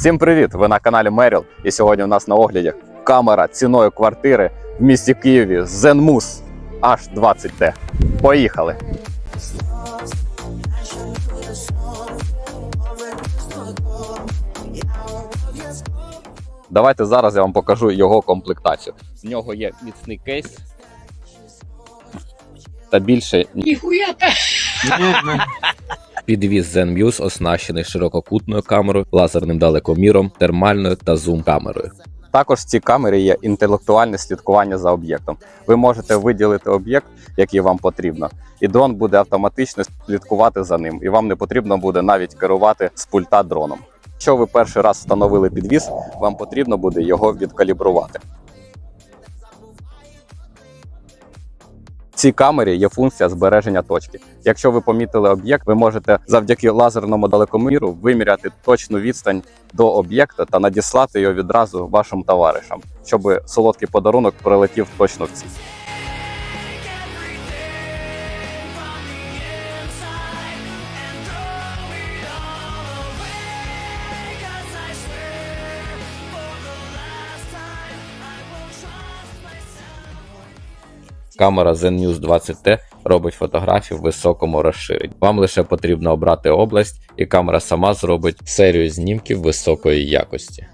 Всім привіт! Ви на каналі Меріл. І сьогодні у нас на огляді камера ціною квартири в місті Києві Zenmus H20T. Поїхали! Давайте зараз я вам покажу його комплектацію. В нього є міцний кейс. Та більше Ніхуя-то! Підвіз ZenMuse оснащений ширококутною камерою, лазерним далекоміром, термальною та зум-камерою. Також в цій камері є інтелектуальне слідкування за об'єктом. Ви можете виділити об'єкт, який вам потрібно, і дрон буде автоматично слідкувати за ним, і вам не потрібно буде навіть керувати з пульта дроном. Якщо ви перший раз встановили підвіз, вам потрібно буде його відкалібрувати. Цій камері є функція збереження точки. Якщо ви помітили об'єкт, ви можете завдяки лазерному далекоміру виміряти точну відстань до об'єкта та надіслати його відразу вашим товаришам, щоб солодкий подарунок прилетів точно в ціль. Камера ZenMuse 20T робить фотографії в високому розширенні. Вам лише потрібно обрати область, і камера сама зробить серію знімків високої якості.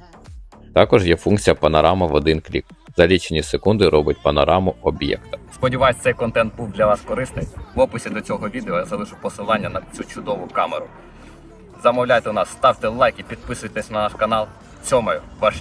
Також є функція панорама в один клік. За лічені секунди робить панораму об'єкта. Сподіваюсь, цей контент був для вас корисний. В описі до цього відео я залишу посилання на цю чудову камеру. Замовляйте у нас, ставте лайк і підписуйтесь на наш канал. Цьомаю, ваш